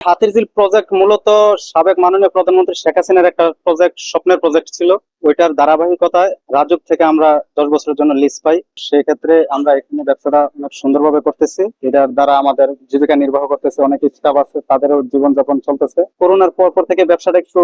Hatirjheel project মূলত সাবেক মাননীয় প্রধানমন্ত্রী শেখ হাসিনার একটা প্রজেক্ট স্বপ্নের প্রজেক্ট ছিল। ওইটার ধারাবাহিকতায় রাজুক থেকে আমরা দশ বছরের জন্য লিজ পাই। সেক্ষেত্রে আমরা এখানে ব্যবসাটা অনেক সুন্দরভাবে করতেছি। এটার দ্বারা আমাদের জীবিকা নির্বাহ করতেছে, অনেক স্টাফ আছে, তাদেরও জীবনযাপন চলতেছে। করোনার পর পর থেকে ব্যবসাটা একটু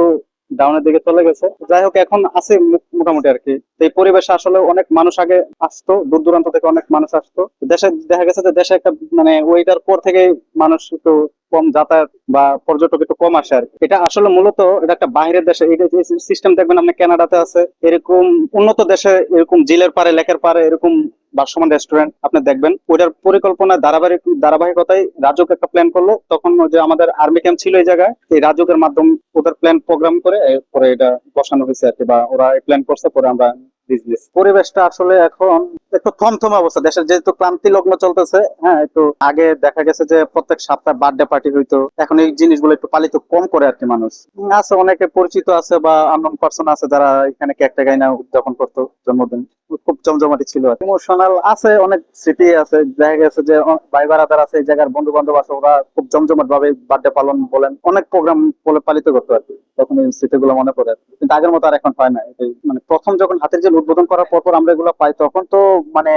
ডাউনের দিকে চলে গেছে। যাই হোক, এখন আছে মোটামুটি আর কি। এই পরিবেশে আসলে অনেক মানুষ আগে আসতো, দূর দূরান্ত থেকে অনেক মানুষ আসতো। দেশে দেখা গেছে যে দেশে একটা মানে ওইটার পর থেকে মানুষ একটু কম যাতায়াত বা পর্যটক একটু কম আসে আর এটা আসলে মূলত এটা একটা বাইরের দেশে এটা সিস্টেম দেখবেন আপনি কানাডাতে আছে, এরকম উন্নত দেশে এরকম জেলের পারে লেকের পারে এরকম বাসমান রেস্টুরেন্ট আপনি দেখবেন। ওইটার পরিকল্পনা ধারাবাহিক, ধারাবাহিকতায় রাজুক একটা প্ল্যান করল। তখন যে আমাদের আর্মি ক্যাম্প ছিল এই জায়গায়, এই রাজুকের মাধ্যমে ওদের প্ল্যান প্রোগ্রাম করে পরে এটা বসানো হয়েছে আর কি বা ওরা প্ল্যান করছে, পরে আমরা বিজনেস পরিবেশটা আসলে এখন একটু থমথমে অবস্থা। দেশের যেহেতু ক্লান্তি লগ্ন চলতেছে হ্যাঁ একটু আগে দেখা গেছে যে প্রত্যেক সপ্তাহে বার্থডে পার্টি হইতো। এখন এই জিনিসগুলো একটু পালিত কম করে আর কি মানুষ। আছে অনেকে পরিচিত আছে বা আননোন পার্সন আছে যারা এখানে কেক টেকাই না উদযাপন করতো জন্মদিন। খুব জমজমাটি ছিল ইমোশনাল আছে, অনেক স্মৃতি আছে। দেখা গেছে যে ভাই বারাদার আছে এই জায়গার বন্ধু বান্ধব আছে, ওরা খুব জমজমাট ভাবে বার্থডে পালন বলেন। অনেক প্রোগ্রাম বলে পালিত করতো আর কি। তখন এই স্মৃতিগুলো মনে পড়ে। কিন্তু আগের মতো আর এখন হয় না। মানে প্রথম যখন হাতের জেল উদ্বোধন করার পর পর আমরা এগুলো পাই, তখন তো মানে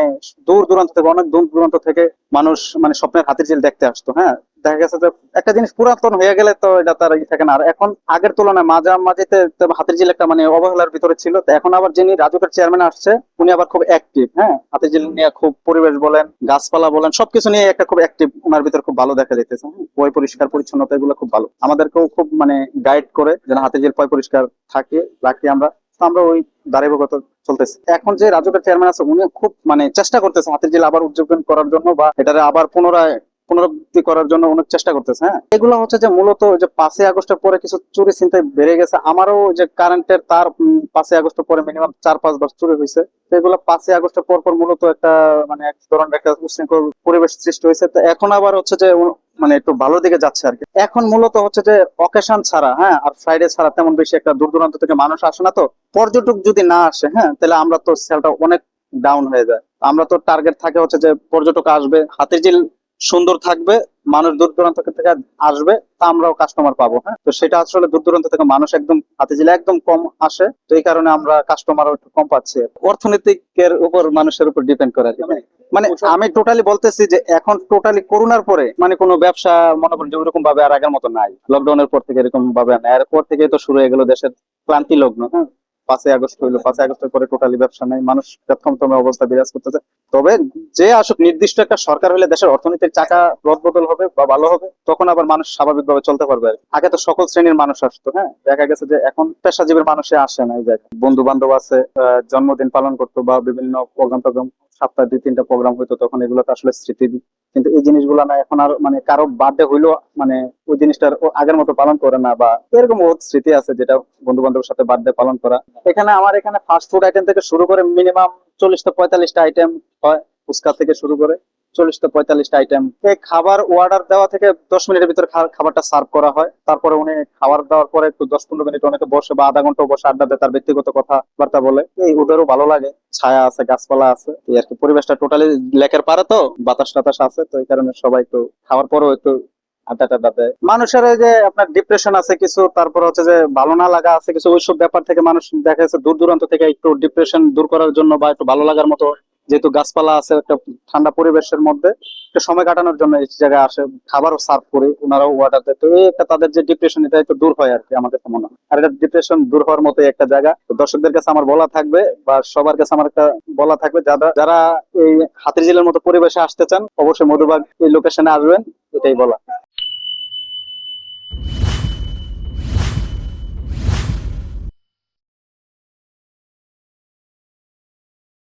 দূর দূরান্ত থেকে, অনেক দূর দূরান্ত থেকে মানুষ মানে স্বপ্নের হাতের জেল দেখতে আসতো হ্যাঁ? দেখা গেছে যে একটা জিনিস পুরাতন হয়ে গেলে তো এটা তার ই থাকে না। আর এখন আগের তুলনায় মাঝামাঝিতে হাতের জিল একটা মানে অবহেলার ভিতরে ছিল। তো এখন আবার যিনি রাজুকের চেয়ারম্যান আসছে, উনি আবার খুব অ্যাক্টিভ হ্যাঁ? হাতের জিল নিয়ে খুব পরিবেশ বলেন, গাছপালা বলেন, সবকিছু নিয়ে একটা খুব অ্যাক্টিভ ওনার ভিতরে খুব ভালো দেখা যাইতেছে হ্যাঁ? পয় পরিষ্কার, পরিচ্ছন্নতা এগুলো খুব ভালো। আমাদেরকেও খুব মানে গাইড করে যেন হাতির জিল পয় পরিষ্কার থাকে, রাখি আমরা। তো আমরা ওই ধারাবাহিকতা চলতেছে। এখন যে রাজুকের চেয়ারম্যান আছে, উনি খুব মানে চেষ্টা করতেছে হাতের জেল আবার উদযাপন করার জন্য বা এটারে আবার পুনরায় পুনরাবৃত্তি করার জন্য অনেক চেষ্টা করতেছে হ্যাঁ? এগুলো হচ্ছে যে মূলত যে পাঁচই আগস্টের পরে কিছু চুরি চিন্তায় বেড়ে গেছে। আমারও যে কারেন্টের তার পাঁচই আগস্টের পরে মিনিমাম চার, পাঁচ বার চুরি হয়েছে তো এগুলো পাঁচই আগস্টের পর পর মূলত একটা মানে এক ধরনের একটা উশৃঙ্খল পরিবেশ সৃষ্টি হয়েছে তো এখন আবার হচ্ছে যে মানে একটু ভালো দিকে যাচ্ছে আর কি। এখন মূলত হচ্ছে যে অকেশন ছাড়া হ্যাঁ আর ফ্রাইডে ছাড়া তেমন বেশি একটা দূর দূরান্ত থেকে মানুষ আসে না তো। পর্যটক যদি না আসে হ্যাঁ তাহলে আমরা তো সেলটা অনেক ডাউন হয়ে যায়। আমরা তো টার্গেট থাকে হচ্ছে যে পর্যটক আসবে হাতির সুন্দর থাকবে, মানুষ দূর দূরান্ত থেকে আসবে, তা আমরাও কাস্টমার পাবো হ্যাঁ? তো সেটা আসলে দূর দূরান্ত থেকে মানুষ একদম হাতে জেলে একদম কম আসে, তো এই কারণে আমরা কাস্টমারও একটু কম পাচ্ছি। অর্থনৈতিকের উপর মানুষের উপর ডিপেন্ড করে কি। মানে আমি টোটালি বলতেছি যে এখন টোটালি করোনার পরে মানে কোনো ব্যবসা মনে করেন ওরকম ভাবে আর আগের মতো নাই। লকডাউনের পর থেকে এরকম ভাবে নাই। এরপর থেকে তো শুরু হয়ে গেল দেশের ক্লান্তি লগ্ন হ্যাঁ? পাঁচই আগস্ট হইল, পাঁচই আগস্টের পরে টোটালি ব্যবসা নাই। মানুষ প্রথমতম অবস্থা বিরাজ করতেছে। তবে যে আসুক, নির্দিষ্ট একটা সরকার হলে দেশের অর্থনীতির চাকা রদবদল হবে বা ভালো হবে, তখন আবার মানুষ স্বাভাবিকভাবে চলতে পারবে আগে তো সকল শ্রেণির মানুষ আসতো হ্যাঁ? দেখা গেছে যে এখন পেশাজীবীর মানুষে আসে না এই জায়গায়। বন্ধু বান্ধব আছে জন্মদিন পালন করতো বা বিভিন্ন প্রোগ্রাম টোগ্রাম সপ্তাহে দুই তিনটা প্রোগ্রাম হইতো, তখন এগুলো তো আসলে স্মৃতি। কিন্তু এই জিনিসগুলো না, এখন আর মানে কারও বার্থডে হইল মানে ওই জিনিসটার আগের মতো পালন করে না বা এরকম বহুত স্মৃতি আছে যেটা বন্ধু বান্ধবের সাথে বার্থডে পালন করা। এখানে আমার এখানে ফাস্ট ফুড আইটেম থেকে শুরু করে মিনিমাম চল্লিশটা পঁয়তাল্লিশটা আইটেম হয়, ফুচকা থেকে শুরু করে চল্লিশটা পঁয়তাল্লিশটা আইটেম খাবার অর্ডার দেওয়া থেকে দশ মিনিটের ভিতরে খাবারটা সার্ভ করা হয়। তারপরে উনি খাবার দেওয়ার পরে একটু দশ পনেরো মিনিট অনেকে বসে বা আধা ঘণ্টা বসে আড্ডা দেয়, তার ব্যক্তিগত কথাবার্তা বলে। এই ওদেরও ভালো লাগে, ছায়া আছে, গাছপালা আছে। এই আর কি, পরিবেশটা টোটালি লেকের পারে তো, বাতাস টাতাস আছে, তো এই কারণে সবাই একটু খাওয়ার পরেও একটু আড্ডা মানুষের যে আপনার ডিপ্রেশন আছে কিছু, তারপর হচ্ছে যে ভালো না লাগা আছে কিছু, ওইসব ব্যাপার থেকে মানুষ দেখা যাচ্ছে দূর দূরান্ত থেকে একটু ডিপ্রেশন দূর করার জন্য বা একটু ভালো লাগার মতো যেহেতু গাছপালা আছে, একটা ঠান্ডা পরিবেশের মধ্যে, একটু সময় কাটানোর জন্য এই জায়গায় আসে, খাবারও সার্ভ করে, ওনারাও ওয়াটার দেয়। তো এই একটা তাদের যে ডিপ্রেশন এটা একটু দূর হয় আর কি আমাদের মনে হয়। আর এটা ডিপ্রেশন দূর হওয়ার মতো একটা জায়গা। দর্শকদের কাছে আমার বলা থাকবে, বা সবার কাছে আমার একটা বলা থাকবে, যারা যারা এই হাতির জেলের মতো পরিবেশে আসতে চান, অবশ্যই মধুবাগ এই লোকেশনে আসবেন, এটাই বলা।